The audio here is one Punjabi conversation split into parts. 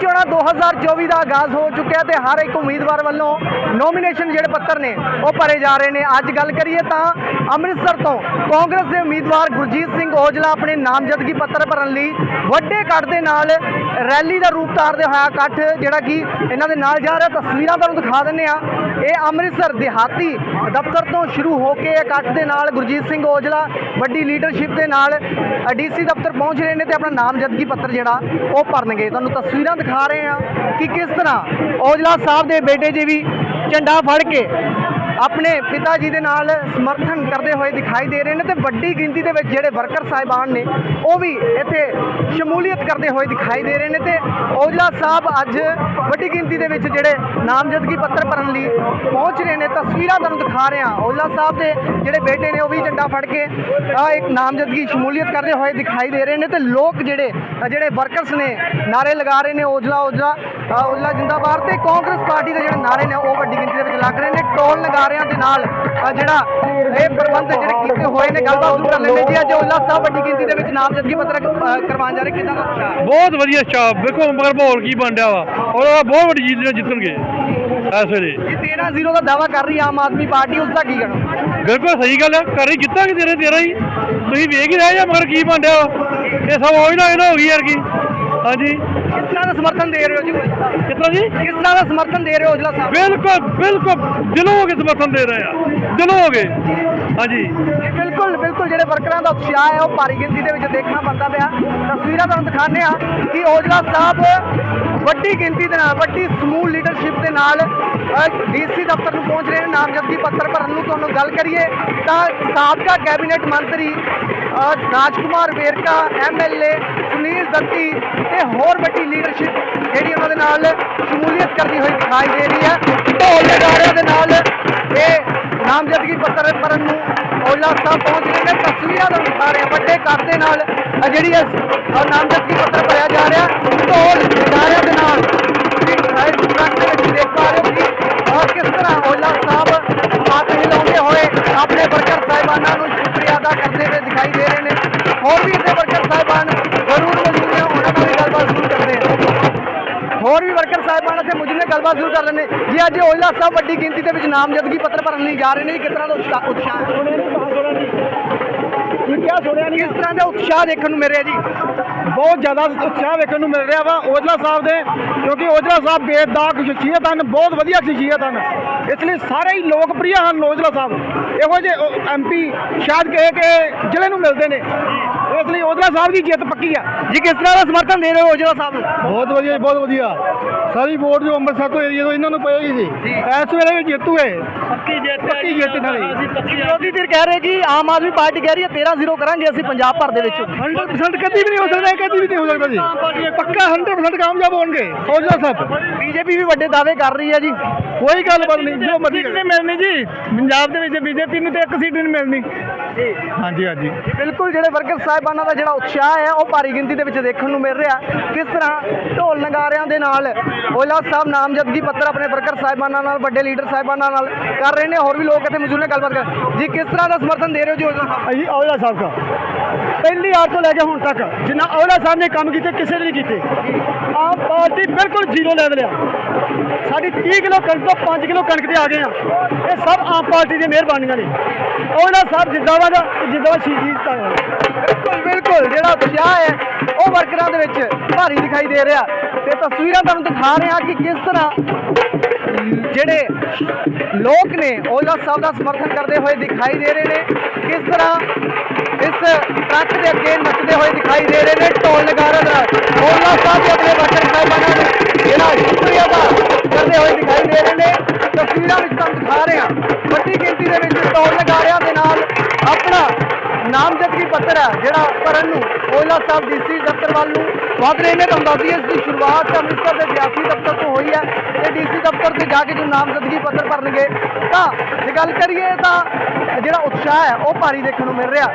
ਚੋਣਾਂ 2024 ਦਾ ਆਗਾਜ਼ ਹੋ ਚੁੱਕਿਆ ਤੇ ਹਰ ਇੱਕ ਉਮੀਦਵਾਰ ਵੱਲੋਂ ਨੋਮੀਨੇਸ਼ਨ ਜਿਹੜੇ ਪੱਤਰ ਨੇ, ਉਹ ਭਰੇ ਜਾ ਰਹੇ ਨੇ। ਅੱਜ ਗੱਲ ਕਰੀਏ ਤਾਂ ਅੰਮ੍ਰਿਤਸਰ ਤੋਂ ਕਾਂਗਰਸ ਦੇ ਉਮੀਦਵਾਰ ਗੁਰਜੀਤ ਸਿੰਘ ਔਜਲਾ ਆਪਣੇ ਨਾਮਜ਼ਦਗੀ ਪੱਤਰ ਭਰਨ ਲਈ ਵੱਡੇ ਇਕੱਠ ਦੇ ਨਾਲ ਰੈਲੀ ਦਾ ਰੂਪ ਧਾਰਦੇ ਹੋਇਆ ਇਕੱਠ, ਜਿਹੜਾ ਕਿ ਇਹਨਾਂ ਦੇ ਨਾਲ ਜਾ ਰਿਹਾ। ਤਸਵੀਰਾਂ ਤੁਹਾਨੂੰ ਦਿਖਾ ਦਿੰਨੇ ਆ ਇਹ ਅੰਮ੍ਰਿਤਸਰ ਦਿਹਾਤੀ ਦਫ਼ਤਰ ਤੋਂ ਸ਼ੁਰੂ ਹੋ ਕੇ ਇਕੱਠ ਦੇ ਨਾਲ ਗੁਰਜੀਤ ਸਿੰਘ ਔਜਲਾ, ਵੱਡੀ ਲੀਡਰਸ਼ਿਪ ਦੇ ਨਾਲ ਡੀਸੀ ਦਫ਼ਤਰ ਪਹੁੰਚ ਰਹੇ ਨੇ ਤੇ ਆਪਣਾ ਨਾਮਜ਼ਦਗੀ ਪੱਤਰ ਜਿਹੜਾ ਉਹ ਭਰਨਗੇ। ਤੁਹਾਨੂੰ ਤਸਵੀਰਾਂ ਦਿਖਾ ਰਹੇ ਹਾਂ ਕਿ ਕਿਸ ਤਰ੍ਹਾਂ ਔਜਲਾ ਸਾਹਿਬ ਦੇ ਬੇਟੇ ਜੀ ਵੀ ਝੰਡਾ ਫੜ ਕੇ ਆਪਣੇ ਪਿਤਾ ਜੀ ਦੇ ਨਾਲ ਸਮਰਥਨ ਕਰਦੇ ਹੋਏ ਦਿਖਾਈ ਦੇ ਰਹੇ ਨੇ ਤੇ ਵੱਡੀ ਗਿਣਤੀ ਦੇ ਵਿੱਚ ਜਿਹੜੇ ਵਰਕਰ ਸਾਹਿਬਾਨ ਨੇ ਉਹ ਵੀ ਇੱਥੇ ਸ਼ਮੂਲੀਅਤ ਕਰਦੇ ਹੋਏ ਦਿਖਾਈ ਦੇ ਰਹੇ ਨੇ ਤੇ ਔਜਲਾ ਸਾਹਿਬ ਅੱਜ ਵੱਡੀ ਗਿਣਤੀ ਦੇ ਵਿੱਚ ਜਿਹੜੇ ਨਾਮਜ਼ਦਗੀ ਪੱਤਰ ਭਰਨ ਲਈ ਪਹੁੰਚ ਰਹੇ ਨੇ ਤਸਵੀਰਾਂ ਤੁਹਾਨੂੰ ਦਿਖਾ ਰਹੇ ਹਾਂ। ਔਜਲਾ ਸਾਹਿਬ ਦੇ ਜਿਹੜੇ ਬੇਟੇ ਨੇ ਉਹ ਵੀ ਝੰਡਾ ਫੜ ਕੇ ਆ ਇੱਕ ਨਾਮਜ਼ਦਗੀ ਸ਼ਮੂਲੀਅਤ ਕਰਦੇ ਹੋਏ ਦਿਖਾਈ ਦੇ ਰਹੇ ਨੇ ਤੇ ਲੋਕ ਜਿਹੜੇ ਜਿਹੜੇ ਵਰਕਰਸ ਨੇ ਨਾਰੇ ਲਗਾ ਰਹੇ ਨੇ ਔਜਲਾ ਔਜਲਾ ਅ, ਔਜਲਾ ਜਿੰਦਾਬਾਦ ਤੇ ਕਾਂਗਰਸ ਪਾਰਟੀ ਦੇ ਜਿਹੜੇ ਨਾਰੇ ਨੇ ਉਹ ਵੱਡੀ ਗਿਣਤੀ ਦੇ ਵਿੱਚ ਲੱਗ ਰਹੇ ਨੇ ਟੋਲ ਨਗਾਰਿਆਂ ਦੇ ਨਾਲ ਜਿਹੜਾ ਇਹ ਪ੍ਰਬੰਧ ਜਿਹੜੇ ਕੀਤੇ ਹੋਏ ਨੇ ਗੱਲਬਾਤ ਸ਼ੁਰੂ ਕਰ ਲੈਂਦੇ ਜੀ ਅੱਜ ਸਾਹਿਬ ਵੱਡੀ ਗਿਣਤੀ ਦੇ ਵਿੱਚ ਨਾਮਜ਼ਦਗੀ ਪੱਤਰ ਕਰਵਾਉਣ ਜਾ ਰਹੇ ਕਿਦਾਂ ਦਾ? ਬਹੁਤ ਵਧੀਆ ਸਟਾਫ ਵੇਖੋ ਮਗਰ ਮਾਹੌਲ ਕੀ ਬਣ ਰਿਹਾ ਵਾ। ਔਰ ਉਹ ਬਹੁਤ ਵੱਡੀ ਜੀਤ ਨਾਲ ਜਿੱਤਣਗੇ। ਇਸ ਵੇਲੇ। ਇਹ 13-0 ਦਾ ਦਾਵਾ ਕਰ ਰਹੀ ਆਮ ਆਦਮੀ ਪਾਰਟੀ ਉਸ ਦਾ ਕੀ ਕਹਿਣਾ? ਬਿਲਕੁਲ ਸਹੀ ਗੱਲ ਹੈ ਕਰ ਹੀ ਜਿੱਤਾਂਗੇ ਤੇਰੇ ਤੇਰਾ ਹੀ। ਤੁਸੀਂ ਵੇਖ ਹੀ ਰਹੇ ਜਾਂ ਮਗਰ ਕੀ ਬਣ ਰਿਹਾ ਇਹ ਸਭ ਉਹੀ ਨਾ ਇਹਨਾਂ ਹੋ ਗਈ ਯਾਰ ਕੀ। ਹਾਂਜੀ। ਤਰ੍ਹਾਂ ਦਾ ਸਮਰਥਨ ਦੇ ਰਹੇ ਹੋ ਜੀ? ਕਿਤਨਾ ਜੀ? ਕਿਸ ਤਰ੍ਹਾਂ ਦਾ ਸਮਰਥਨ ਦੇ ਰਹੇ ਹੋ ਔਜਲਾ ਸਾਹਿਬ? ਬਿਲਕੁਲ ਬਿਲਕੁਲ। ਦਿਲੋਂ ਹੋ ਕੇ ਸਮਰਥਨ ਦੇ ਰਹੇ ਆ। ਦਿਲੋਂ ਹੋ ਕੇ। ਹਾਂਜੀ। ਬਿਲਕੁਲ ਬਿਲਕੁਲ। ਜਿਹੜੇ ਵਰਕਰਾਂ ਦਾ ਉਤਸ਼ਾਹ ਹੈ ਉਹ ਭਾਰੀ ਗਿਣਤੀ ਦੇ ਵਿੱਚ ਦੇਖਣਾ ਬੰਦਾ ਪਿਆ। ਤਸਵੀਰਾਂ ਤੁਹਾਨੂੰ ਦਿਖਾਉਂਦੇ ਆ ਕਿ ਔਜਲਾ ਸਾਹਿਬ ਵੱਡੀ ਗਿਣਤੀ ਦੇ ਨਾਲ ਵੱਡੀ ਸਮੂਹ ਲੀਡਰਸ਼ਿਪ ਦੇ ਨਾਲ ਡੀਸੀ ਦਫ਼ਤਰ ਨੂੰ ਪਹੁੰਚ ਰਹੇ ਨੇ। ਨਾਮਜ਼ਦਗੀ ਪੱਤਰ ਭਰਨ ਨੂੰ ਤੁਹਾਨੂੰ ਗੱਲ ਕਰੀਏ ਤਾਂ ਸਾਬਕਾ ਕੈਬਨਿਟ ਮੰਤਰੀ ਰਾਜਕੁਮਾਰ ਵੇਰਕਾ ਐਮਐਲਏ ਸੁਨੀਲ ਦੱਤੀ ਤੇ ਹੋਰ ਵੱਡੀ ਲੀਡਰਸ਼ਿਪ ਜਿਹੜੀ ਉਹਨਾਂ ਦੇ ਨਾਲ ਸ਼ਮੂਲੀਅਤ ਕਰਦੀ ਹੋਈ ਦਿਖਾਈ ਦੇ ਰਹੀ ਹੈ। ਢੋਲ ਨਗਾੜਿਆਂ ਦੇ ਨਾਲ ਇਹ ਨਾਮਜ਼ਦਗੀ ਪੱਤਰ ਭਰਨ ਨੂੰ ਔਜਲਾ ਸਾਹਿਬ ਪਹੁੰਚ ਰਹੇ ਨੇ। ਤਸਵੀਰਾਂ ਦਾ ਦਿਖਾ ਰਹੇ ਵੱਡੇ ਕੱਦ ਦੇ ਨਾਲ ਜਿਹੜੀ ਇਸ ਨਾਮਜ਼ਦਗੀ ਪੱਤਰ ਭਰਿਆ ਜਾ ਰਿਹਾ ਢੋਲ ਨਗਾੜਿਆਂ ਦੇ ਨਾਲ ਟਰੱਕ ਦੇ ਵਿੱਚ ਦੇਖ ਪਾ ਰਹੇ ਹੋ ਕਿ ਅ, ਕਿਸ ਤਰ੍ਹਾਂ ਔਜਲਾ ਸਾਹਿਬ ਹੱਥ ਹਿਲਾਉਂਦੇ ਹੋਏ ਆਪਣੇ ਵਰਕਰ ਸਾਹਿਬਾਨਾਂ ਨੂੰ ਸ਼ੁਕਰੀਆ ਅਦਾ ਕਰਦੇ ਹੋਏ ਦਿਖਾਈ ਦੇ ਰਹੇ ਨੇ। ਹੋਰ ਵੀ ਇੱਥੇ ਵਰਕਰ ਸਾਹਿਬਾਨ ਜ਼ਰੂਰ ਹੋਰ ਵੀ ਵਰਕਰ ਸਾਹਿਬਾਨ ਇੱਥੇ ਮੌਜੂਦ ਨੇ ਗੱਲਬਾਤ ਸ਼ੁਰੂ ਕਰ ਰਹੇ ਨੇ ਜੀ ਅੱਜ ਔਜਲਾ ਸਾਹਿਬ ਵੱਡੀ ਗਿਣਤੀ ਦੇ ਵਿੱਚ ਨਾਮਜ਼ਦਗੀ ਪੱਤਰ ਭਰਨ ਲਈ ਜਾ ਰਹੇ ਨੇ। ਕਿਸ ਤਰ੍ਹਾਂ ਦਾ ਉਤਸ਼ਾਹ ਉਤਸ਼ਾਹ? ਕੀ ਕਿਹਾ ਸੁਣਿਆ ਨਹੀਂ ਕਿਸ ਤਰ੍ਹਾਂ ਦਾ ਉਤਸ਼ਾਹ ਦੇਖਣ ਨੂੰ ਮਿਲ ਰਿਹਾ ਜੀ? ਬਹੁਤ ਜ਼ਿਆਦਾ ਉਤਸ਼ਾਹ ਵੇਖਣ ਨੂੰ ਮਿਲ ਰਿਹਾ ਵਾ ਔਜਲਾ ਸਾਹਿਬ ਦੇ ਕਿਉਂਕਿ ਔਜਲਾ ਸਾਹਿਬ ਬੇਦਾਗ ਸ਼ਖਸੀਅਤ ਹਨ ਬਹੁਤ ਵਧੀਆ ਸ਼ਖਸੀਅਤ ਹਨ ਇਸ ਲਈ ਸਾਰੇ ਹੀ ਲੋਕਪ੍ਰਿਯ ਹਨ ਔਜਲਾ ਸਾਹਿਬ। ਇਹੋ ਜਿਹੇ ਐਮਪੀ ਸ਼ਾਇਦ ਕਿ ਕਿ ਜ਼ਿਲ੍ਹੇ ਨੂੰ ਮਿਲਦੇ ਨੇ। ਇਸ ਲਈ ਔਜਲਾ ਸਾਹਿਬ ਦੀ ਜਿੱਤ ਪੱਕੀ ਆ। ਜੀ ਕਿਸ ਤਰ੍ਹਾਂ ਦਾ ਸਮਰਥਨ ਦੇ ਰਹੇ ਹੋ ਔਜਲਾ ਸਾਹਿਬ ਨੂੰ? ਬਹੁਤ ਵਧੀਆ ਬਹੁਤ ਵਧੀਆ। ਸਾਰੀ ਵੋਟ ਜੋ ਅੰਮ੍ਰਿਤਸਰ ਤੋਂ ਏਰੀਆ ਤੋਂ ਇਹਨਾਂ ਨੂੰ ਪਏਗੀ ਸੀ ਇਸ ਵੇਲੇ ਵੀ ਜੇਤੂ ਹੈ ਪੱਕੀ ਜਿੱਤ ਪੱਕੀ ਜਿੱਤ ਦੀ। ਵਿਰੋਧੀ ਧਿਰ ਕਹਿ ਰਹੇ ਕਿ ਆਮ ਆਦਮੀ ਪਾਰਟੀ ਕਹਿ ਰਹੀ ਹੈ 13-0 ਕਰਾਂਗੇ ਅਸੀਂ ਪੰਜਾਬ ਭਰ ਦੇ ਵਿੱਚ। 100% ਕਦੀ ਵੀ ਨਹੀਂ ਹੋ ਸਕਦਾ ਕਦੀ ਵੀ ਨਹੀਂ ਹੋ ਸਕਦਾ ਜੀ। ਪੱਕਾ 100% ਕਾਮਯਾਬ ਹੋਣਗੇ ਔਜਲਾ ਸਾਹਿਬ। ਬੀਜੇਪੀ ਵੀ ਵੱਡੇ ਦਾਅਵੇ ਕਰ ਰਹੀ ਹੈ ਜੀ। ਕੋਈ ਗੱਲ ਬਾਤ ਨਹੀਂ ਜੋ ਮਰਜ਼ੀ ਨਹੀਂ ਮਿਲਣੀ ਜੀ। ਪੰਜਾਬ ਦੇ ਵਿੱਚ ਬੀਜੇਪੀ ਨੂੰ ਤੇ ਇੱਕ ਸੀਟ ਨਹੀਂ ਮਿਲਣੀ। ਜੀ। ਹਾਂਜੀ ਹਾਂਜੀ। ਬਿਲਕੁਲ ਜਿਹੜੇ ਵਰਕਰ ਸਾਹਿਬਾਨਾਂ ਦਾ ਜਿਹੜਾ ਉਤਸ਼ਾਹ ਹੈ ਉਹ ਭਾਰੀ ਗਿਣਤੀ ਦੇ ਵਿੱਚ ਦੇਖਣ ਨੂੰ ਮਿਲ ਰਿਹਾ। ਕਿਸ ਤਰ੍ਹਾਂ ਢੋਲ ਨਗਾਰਿਆਂ ਦੇ ਨਾਲ ਔਜਲਾ ਸਾਹਿਬ ਨਾਮਜ਼ਦਗੀ ਪੱਤਰ ਆਪਣੇ ਵਰਕਰ ਸਾਹਿਬਾਨਾਂ ਨਾਲ ਵੱਡੇ ਲੀਡਰ ਸਾਹਿਬਾਨਾਂ ਨਾਲ ਕਰ ਰਹੇ ਨੇ ਹੋਰ ਵੀ ਲੋਕ ਇੱਥੇ ਮੌਜੂਦ ਨੇ ਗੱਲਬਾਤ ਕਰ ਜੀ ਕਿਸ ਤਰ੍ਹਾਂ ਦਾ ਸਮਰਥਨ ਦੇ ਰਹੇ ਹੋ ਜੀ ਔਜਲਾ ਸਾਹਿਬ ਦਾ। ਪਹਿਲੀ ਵਾਰ ਤੋਂ ਲੈ ਕੇ ਹੁਣ ਤੱਕ, ਜਿੰਨਾ ਔਜਲਾ ਸਾਹਿਬ ਨੇ ਕੰਮ ਕੀਤੇ, ਕਿਸੇ ਨੇ ਨਹੀਂ ਕੀਤੇ। ਆਮ ਪਾਰਟੀ ਬਿਲਕੁਲ ਜ਼ੀਰੋ ਲੈਵਲ ਆ। ਸਾਡੀ 30 ਕਿਲੋ ਕਣਕ ਤੋਂ 5 ਕਿਲੋ ਕਣਕ ਤੇ ਆ ਗਏ ਆ। ਇਹ ਸਭ ਆਮ ਪਾਰਟੀ ਦੀਆਂ ਮਿਹਰਬਾਨੀਆਂ ਨੇ। ਔਜਲਾ ਸਾਹਿਬ ਜਿੰਦਾਬਾਦ ਆ ਤੇ ਜਿੰਦਾਬਾਦ ਸ਼ਹੀਦੀ ਧੰਨਵਾਦ ਬਿਲਕੁਲ ਬਿਲਕੁਲ, ਜਿਹੜਾ ਉਤਸ਼ਾਹ ਹੈ, ਉਹ ਵਰਕਰਾਂ ਦੇ ਵਿੱਚ ਭਾਰੀ ਦਿਖਾਈ ਦੇ ਰਿਹਾ। ਤੇ ਤਸਵੀਰਾਂ ਤੁਹਾਨੂੰ ਦਿਖਾ ਰਹੇ ਹਾਂ ਕਿ ਕਿਸ ਤਰ੍ਹਾਂ ਜਿਹੜੇ ਲੋਕ ਨੇ, ਔਜਲਾ ਸਾਹਿਬ ਦਾ ਸਮਰਥਨ ਕਰਦੇ ਹੋਏ ਦਿਖਾਈ ਦੇ ਰਹੇ ਨੇ। ਕਿਸ ਤਰ੍ਹਾਂ ਇਸ ਟਰੱਕ ਦੇ ਅੱਗੇ ਨੱਚਦੇ ਹੋਏ ਦਿਖਾਈ ਦੇ ਰਹੇ ਨੇ, ਢੋਲ ਨਗਾਰਾ ਦਾ। ਔਜਲਾ ਸਾਹਿਬ ਦੇ ਆਪਣੇ ਵਰਕਰ ਸਾਹਿਬਾਨਾਂ ਨੂੰ ਜਿਹੜਾ ਸ਼ੁਕਰੀਆ ਦਾ ਕਰਦੇ ਹੋਏ ਦਿਖਾਈ ਦੇ ਰਹੇ ਨੇ। ਤਸਵੀਰਾਂ ਵਿੱਚ ਤੁਹਾਨੂੰ ਦਿਖਾ ਰਹੇ ਹਾਂ। ਵੱਡੀ ਗਿਣਤੀ ਦੇ ਵਿੱਚ ਢੋਲ ਨਗਾਰਿਆਂ ਦੇ ਨਾਲ ਆਪਣਾ ਨਾਮਜ਼ਦਗੀ ਪੱਤਰ ਹੈ, ਜਿਹੜਾ ਭਰਨ ਨੂੰ ਔਜਲਾ ਸਾਹਿਬ ਡੀਸੀ ਦਫ਼ਤਰ ਵੱਲ ਨੂੰ ਵਧ ਰਹੇ ਨੇ ਤੁਹਾਨੂੰ ਦੱਸ ਦਈਏ ਇਸ ਦੀ ਸ਼ੁਰੂਆਤ ਅੰਮ੍ਰਿਤਸਰ ਦੇ ਸਿਆਸੀ ਦਫ਼ਤਰ ਤੋਂ ਹੋਈ ਹੈ ਤੇ ਡੀਸੀ ਦਫ਼ਤਰ ਤੇ ਜਾ ਕੇ ਜੋ ਨਾਮਜ਼ਦਗੀ ਪੱਤਰ ਭਰਨਗੇ ਤਾਂ ਜੇ ਗੱਲ ਕਰੀਏ ਤਾਂ ਜਿਹੜਾ ਉਤਸ਼ਾਹ ਹੈ ਉਹ ਭਾਰੀ ਦੇਖਣ ਨੂੰ ਮਿਲ ਰਿਹਾ।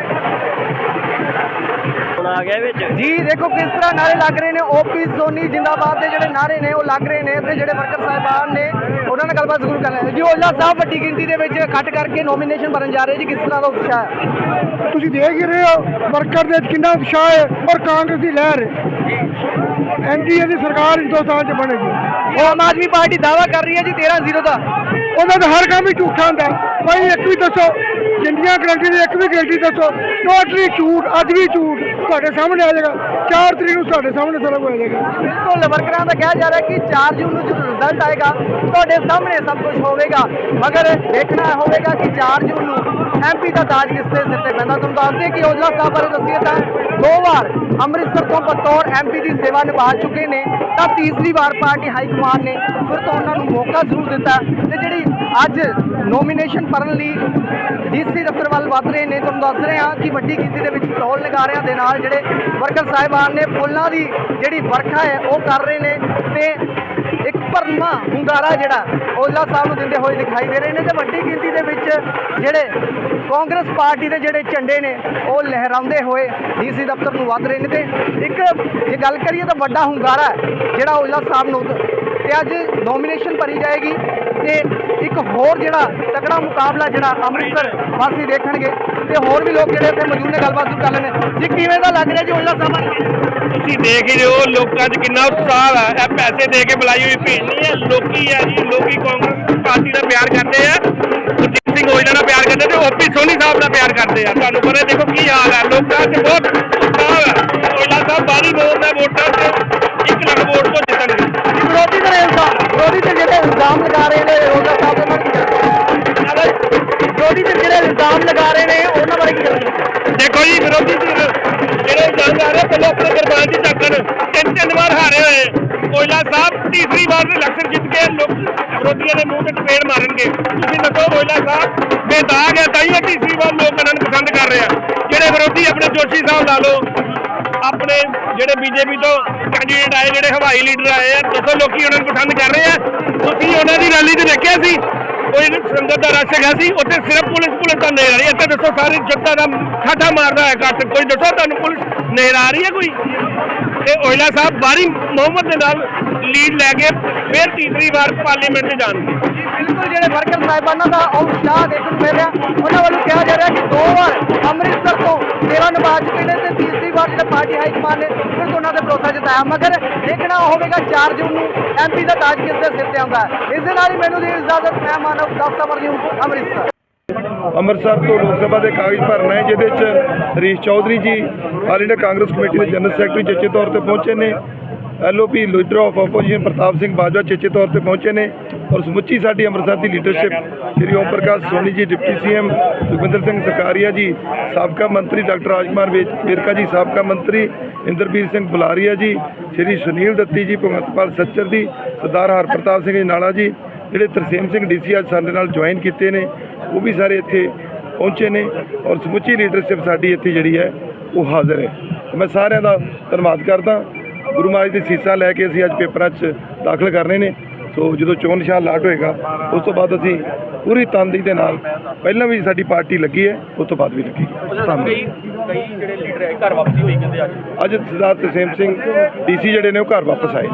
ਆ ਗਿਆ ਵਿੱਚ। ਜੀ ਦੇਖੋ ਕਿਸ ਤਰ੍ਹਾਂ ਨਾਰੇ ਲੱਗ ਰਹੇ ਨੇ। ਓਪੀ ਸੋਨੀ ਜਿੰਦਾਬਾਦ ਦੇ ਜਿਹੜੇ ਨਾਰੇ ਨੇ ਉਹ ਲੱਗ ਰਹੇ ਨੇ। ਤੇ ਜਿਹੜੇ ਵਰਕਰ ਸਾਹਿਬਾਨ ਨੇ ਨਾਲ ਗੱਲਬਾਤ ਜ਼ਰੂਰ ਕਰ ਰਹੇ ਜੀ ਓਲਾ ਸਾਹਿਬ ਵੱਡੀ ਗਿਣਤੀ ਦੇ ਵਿੱਚ ਇਕੱਠ ਕਰਕੇ ਨੋਮੀਨੇਸ਼ਨ ਭਰਨ ਜਾ ਰਹੇ ਜੀ, ਕਿਸ ਤਰ੍ਹਾਂ ਦਾ ਉਤਸ਼ਾਹ ਹੈ? ਤੁਸੀਂ ਦੇਖ ਹੀ ਰਹੇ ਹੋ ਵਰਕਰ ਦੇ ਕਿੰਨਾ ਉਤਸ਼ਾਹ ਹੈ ਔਰ ਕਾਂਗਰਸ ਦੀ ਲਹਿਰ ਹੈ। ਐਨਡੀਏ ਦੀ ਸਰਕਾਰ ਹਿੰਦੁਸਤਾਨ 'ਚ ਬਣੇਗੀ। ਉਹ ਆਮ ਆਦਮੀ ਪਾਰਟੀ ਦਾਵਾ ਕਰ ਰਹੀ ਹੈ ਜੀ 13-0 ਦਾ। ਉਹਨਾਂ ਦਾ ਹਰ ਕੰਮ ਹੀ ਝੂਠਾ ਹੁੰਦਾ ਭਾਈ ਇੱਕ ਵੀ ਦੱਸੋ ਜਿੰਨੀਆਂ ਗਰੰਟੀ ਦੀ ਇੱਕ ਵੀ ਗਰੰਟੀ ਦੱਸੋ ਟੋਟਲੀ ਝੂਠ ਅੱਜ ਵੀ ਝੂਠ ਤੁਹਾਡੇ ਸਾਹਮਣੇ ਆ ਜਾਏਗਾ। 4 ਤਰੀਕ ਨੂੰ ਤੁਹਾਡੇ ਸਾਹਮਣੇ ਸਾਰਾ ਕੁਝ ਆ ਜਾਏਗਾ। ਬਿਲਕੁਲ ਵਰਕਰਾਂ ਦਾ ਕਿਹਾ ਜਾ ਰਿਹਾ ਕਿ 4 ਜੂਨ ਨੂੰ ਜਦੋਂ ਰਿਜ਼ਲਟ ਆਏਗਾ ਤੁਹਾਡੇ ਸਾਹਮਣੇ ਸਭ ਕੁਝ ਹੋਵੇਗਾ। ਮਗਰ ਦੇਖਣਾ ਹੋਵੇਗਾ ਕਿ 4 ਜੂਨ ਨੂੰ ਐਮਪੀ ਦਾ ਤਾਜ ਕਿਸ ਦੇ ਸਿਰ ਤੇ ਪੈਂਦਾ? ਤੁਹਾਨੂੰ ਦੱਸ ਦਈਏ ਕਿ ਔਜਲਾ ਸਾਹਿਬ ਬਾਰੇ ਦੱਸੀਏ ਤਾਂ ਦੋ ਵਾਰ ਅੰਮ੍ਰਿਤਸਰ ਤੋਂ ਬਤੌਰ ਐਮਪੀ ਦੀ ਸੇਵਾ ਨਿਭਾ ਚੁੱਕੇ ਨੇ, ਤਾਂ ਤੀਸਰੀ ਵਾਰ ਪਾਰਟੀ ਹਾਈ ਕਮਾਨ ਨੇ ਫਿਰ ਤੋਂ ਉਹਨਾਂ ਨੂੰ ਮੌਕਾ ਜ਼ਰੂਰ ਦਿੱਤਾ ਤੇ ਜਿਹੜੀ ਅੱਜ ਨੋਮੀਨੇਸ਼ਨ ਭਰਨ ਲਈ ਡੀਸੀ ਦਫ਼ਤਰ ਵੱਲ ਵੱਧ ਰਹੇ ਨੇ, ਤੁਹਾਨੂੰ ਦੱਸ ਰਹੇ ਹਾਂ ਕਿ ਵੱਡੀ ਗਿਣਤੀ ਦੇ ਵਿੱਚ ਢੋਲ ਨਗਾਰਿਆਂ ਦੇ ਨਾਲ ਜਿਹੜੇ ਵਰਕਰ ਸਾਹਿਬਾਨ ਨੇ, ਫੁੱਲਾਂ ਦੀ ਜਿਹੜੀ ਵਰਖਾ ਹੈ ਉਹ ਕਰ ਰਹੇ ਨੇ ਤੇ ਭਰਮਾ ਹੁੰਗਾਰਾ ਜਿਹੜਾ, ਔਜਲਾ ਸਾਹਿਬ ਨੂੰ ਦਿੰਦੇ ਹੋਏ ਦਿਖਾਈ ਦੇ ਰਹੇ ਨੇ ਤੇ ਵੱਡੀ ਗਿਣਤੀ ਦੇ ਵਿੱਚ ਜਿਹੜੇ ਕਾਂਗਰਸ ਪਾਰਟੀ ਦੇ ਜਿਹੜੇ ਝੰਡੇ ਨੇ, ਉਹ ਲਹਿਰਾਉਂਦੇ ਹੋਏ ਡੀਸੀ ਦਫ਼ਤਰ ਨੂੰ ਵੱਧ ਰਹੇ ਨੇ ਤੇ ਇੱਕ ਜੇ ਗੱਲ ਕਰੀਏ ਤਾਂ ਵੱਡਾ ਹੁੰਗਾਰਾ ਜਿਹੜਾ ਔਜਲਾ ਸਾਹਿਬ ਨੂੰ ਤੇ ਅੱਜ ਨੋਮੀਨੇਸ਼ਨ ਭਰੀ ਜਾਏਗੀ ਤੇ ਇੱਕ ਹੋਰ ਜਿਹੜਾ ਤਕੜਾ ਮੁਕਾਬਲਾ ਜਿਹੜਾ ਅੰਮ੍ਰਿਤਸਰ ਵਾਸੀ ਦੇਖਣਗੇ ਤੇ ਹੋਰ ਵੀ ਲੋਕ ਜਿਹੜੇ ਇੱਥੇ ਮੌਜੂਦ ਨੇ, ਗੱਲਬਾਤ ਕਰ ਲੈਣੇ ਜੀ, ਕਿਵੇਂ ਦਾ ਲੱਗ ਰਿਹਾ ਜੀ ਔਜਲਾ ਸਾਹਿਬ ਤੁਸੀਂ ਦੇਖ ਹੀ ਰਹੇ ਹੋ ਲੋਕਾਂ 'ਚ ਕਿੰਨਾ ਉਤਸ਼ਾਹ ਹੈ। ਇਹ ਪੈਸੇ ਦੇ ਕੇ ਬੁਲਾਈ ਹੋਈ ਭੀੜ ਨਹੀਂ ਹੈ। ਲੋਕੀ ਹੈ ਜੀ ਲੋਕੀ ਕਾਂਗਰਸ ਪਾਰਟੀ ਦਾ ਪਿਆਰ ਕਰਦੇ ਆ। ਗੁਰਜੀਤ ਸਿੰਘ ਔਜਲਾ ਦਾ ਪਿਆਰ ਕਰਦੇ ਤੇ ਓਪੀ ਸੋਨੀ ਸਾਹਿਬ ਦਾ ਪਿਆਰ ਕਰਦੇ ਆ। ਤੁਹਾਨੂੰ ਪਤਾ ਦੇਖੋ ਕੀ ਹਾਲ ਹੈ। ਲੋਕਾਂ 'ਚ ਬਹੁਤ ਉਤਸ਼ਾਹ ਹੈ। ਔਜਲਾ ਸਾਹਿਬ ਬਾਰੀ ਬੋਲ ਦਾ ਵੋਟਾਂ 'ਚ 1 ਲੱਖ ਵੋਟ ਤੋਂ ਜਿੱਤਣਗੇ ਵਿਰੋਧੀ ਧਿਰ ਇਲਜ਼ਾਮ ਵਿਰੋਧੀ ਧਿਰ ਜਿਹੜੇ ਇਲਜ਼ਾਮ ਲਗਾ ਰਹੇ ਨੇ ਔਜਲਾ ਸਾਹਿਬ ਦੇ ਨਾਲ ਵਿਰੋਧੀ ਧਿਰ ਜਿਹੜੇ ਇਲਜ਼ਾਮ ਲਗਾ ਰਹੇ ਨੇ ਉਹਨਾਂ ਬਾਰੇ ਕੀ ਕਹਿਣਾ ਦੇਖੋ ਜੀ ਵਿਰੋਧੀ ਧਿਰ ਹਾਰੇ ਹੋਏ। ਕੋਇਲਾ ਸਾਹਿਬ ਤੀਸਰੀ ਵਾਰ ਇਲੈਕਸ਼ਨ ਜਿੱਤ ਕੇ ਲੋਕ ਵਿਰੋਧੀਆਂ ਦੇ ਮੂੰਹ ਤੇ ਚਪੇੜ ਮਾਰਨਗੇ। ਤੁਸੀਂ ਦੱਸੋ ਕੋਇਲਾ ਸਾਹਿਬ ਬੇਦਾਗ ਹੈ ਤਾਂ ਹੀ ਤੀਸਰੀ ਵਾਰ ਲੋਕ ਇਹਨਾਂ ਨੂੰ ਪਸੰਦ ਕਰ ਰਹੇ ਆ। ਜਿਹੜੇ ਵਿਰੋਧੀ ਆਪਣੇ ਜੋਸ਼ੀ ਸਾਹਿਬ ਲਾ ਲਓ, ਆਪਣੇ ਜਿਹੜੇ ਬੀਜੇਪੀ ਤੋਂ ਕੈਂਡੀਡੇਟ ਆਏ, ਜਿਹੜੇ ਹਵਾਈ ਲੀਡਰ ਆਏ ਆ, ਦੱਸੋ ਲੋਕੀ ਉਹਨਾਂ ਨੂੰ ਪਸੰਦ ਕਰ ਰਹੇ ਆ? ਤੁਸੀਂ ਉਹਨਾਂ ਦੀ ਰੈਲੀ ਤੇ ਦੇਖਿਆ ਸੀ? ਕੋਈ ਸੰਗਤ ਦਾ ਰਸ਼ ਹੈਗਾ ਸੀ? ਉੱਥੇ ਸਿਰਫ ਪੁਲਿਸ ਪੁਲਿਸ ਤਾਂ ਨੇੜ ਆ ਰਹੀ ਹੈ। ਇੱਥੇ ਦੱਸੋ ਸਾਰੀ ਜਨਤਾ ਦਾ ਠਾਠਾ ਮਾਰਦਾ ਹੈ ਕੱਟ ਕੋਈ ਦੱਸੋ ਤੁਹਾਨੂੰ ਪੁਲਿਸ ਨਜ਼ਰ ਆ ਰਹੀ ਹੈ ਕੋਈ? ਤੇ ਓਇਲਾ ਸਾਹਿਬ ਬਾਰੀ ਮੁਹੰਮਦ ਦੇ ਨਾਲ ਲੀਡ ਲੈ ਕੇ ਫਿਰ ਤੀਸਰੀ ਵਾਰ ਪਾਰਲੀਮੈਂਟ 'ਚ ਜਾਣਗੇ। ਬਿਲਕੁਲ ਜਿਹੜੇ ਵਰਕਰ ਸਾਹਿਬਾਨਾਂ ਦਾ ਉਤਸ਼ਾਹ ਦੇਖਣ ਨੂੰ ਮਿਲ ਰਿਹਾ। ਉਹਨਾਂ ਵੱਲੋਂ ਕਿਹਾ ਜਾ ਰਿਹਾ ਕਿ ਦੋ ਵਾਰ ਅੰਮ੍ਰਿਤਸਰ ਤੋਂ ਸੇਵਾ ਨਿਭਾ ਚੁੱਕੇ ਨੇ ਤੇ ਤੀਸਰੀ ਵਾਰ ਜਿਹੜਾ ਪਾਰਟੀ ਹਾਈ ਕਮਾਨ ਨੇ, ਫਿਰ ਤੋਂ ਉਹਨਾਂ ਤੇ ਭਰੋਸਾ ਜਤਾਇਆ। ਮਗਰ ਦੇਖਣਾ ਹੋਵੇਗਾ 4 ਜੂਨ ਨੂੰ ਐਮਪੀ ਦਾ ਤਾਜ ਕਿਸ ਦੇ ਸਿਰ ਤੇ ਆਉਂਦਾ ਹੈ। ਇਸ ਦੇ ਨਾਲ ਹੀ ਮੈਨੂੰ ਦੀ ਇਜਾਜ਼ਤ, ਮੈਂ ਮਾਨਵ ਦਸ ਸਬਰ ਨਿਊਜ਼ ਅੰਮ੍ਰਿਤਸਰ। ਅੰਮ੍ਰਿਤਸਰ ਤੋਂ ਲੋਕ ਸਭਾ ਦੇ ਕਾਗਜ਼ ਭਰਨਾ ਹੈ, ਜਿਹਦੇ 'ਚ Harish Chaudhary ji all India Congress committee ਦੇ ਜਨਰਲ ਸੈਕਟਰੀ ਚੇਚੇ ਤੌਰ ਤੇ ਪਹੁੰਚੇ ਨੇ, LOP leader of opposition Pratap Singh Bajwa ਚੇਚੇ ਤੌਰ ਤੇ ਪਹੁੰਚੇ ਨੇ, ਔਰ ਸਮੁੱਚੀ ਸਾਡੀ ਅੰਮ੍ਰਿਤਸਰ ਦੀ leadership Shri Om Prakash Soni ji, deputy CM Sukhwinder Singh Sarkaria ji, ਸਾਬਕਾ ਮੰਤਰੀ ਡਾਕਟਰ ਰਾਜਕੁਮਾਰ ਵੇਚ, ਵੇਰਕਾ ਜੀ, ਸਾਬਕਾ ਮੰਤਰੀ ਇੰਦਰਬੀਰ ਸਿੰਘ ਬੁਲਾਰੀਆ ਜੀ, ਸ਼੍ਰੀ ਸੁਨੀਲ ਦੱਤੀ ਜੀ, ਭਗਵੰਤਪਾਲ ਸੱਚਰ ਜੀ, ਸਰਦਾਰ ਹਰਪ੍ਰਤਾਪ ਸਿੰਘ ਜੀ ਨਾਲਾ ਜੀ, ਜਿਹੜੇ ਤਰਸੇਮ ਸਿੰਘ ਡੀਸੀ ਅੱਜ ਸਾਡੇ ਨਾਲ ਜੁਆਇਨ ਕੀਤੇ ਨੇ ਉਹ ਵੀ ਸਾਰੇ ਇੱਥੇ ਪਹੁੰਚੇ ਨੇ ਔਰ ਸਮੁੱਚੀ ਲੀਡਰਸ਼ਿਪ ਸਾਡੀ ਇੱਥੇ ਜਿਹੜੀ ਹੈ ਉਹ ਹਾਜ਼ਰ ਹੈ। ਮੈਂ ਸਾਰਿਆਂ ਦਾ ਧੰਨਵਾਦ ਕਰਦਾ। ਗੁਰੂ ਮਹਾਰਾਜ ਦੀ ਸੀਸਾਂ ਲੈ ਕੇ ਅਸੀਂ ਅੱਜ ਪੇਪਰਾਂ 'ਚ ਦਾਖਲ ਕਰਨੇ ਨੇ। ਸੋ ਜਦੋਂ ਚੋਣ ਨਿਸ਼ਾਨ ਲਾਟ ਹੋਏਗਾ ਉਸ ਤੋਂ ਬਾਅਦ ਅਸੀਂ ਪੂਰੀ ਤਨਦੇਹੀ ਦੇ ਨਾਲ ਪਹਿਲਾਂ ਵੀ ਸਾਡੀ ਪਾਰਟੀ ਲੱਗੀ ਹੈ ਉਸ ਤੋਂ ਬਾਅਦ ਵੀ ਲੱਗੀ। ਧੰਨਵਾਦ। ਕਈ ਕਈ ਜਿਹੜੇ ਲੀਡਰ ਹੈ ਘਰ ਵਾਪਸੀ ਹੋਈ ਕਹਿੰਦੇ ਅੱਜ। ਅੱਜ ਸਰਦਾਰ ਤਰਸੇਮ ਸਿੰਘ ਡੀਸੀ ਜਿਹੜੇ ਨੇ ਉਹ ਘਰ ਵਾਪਸ ਆਏ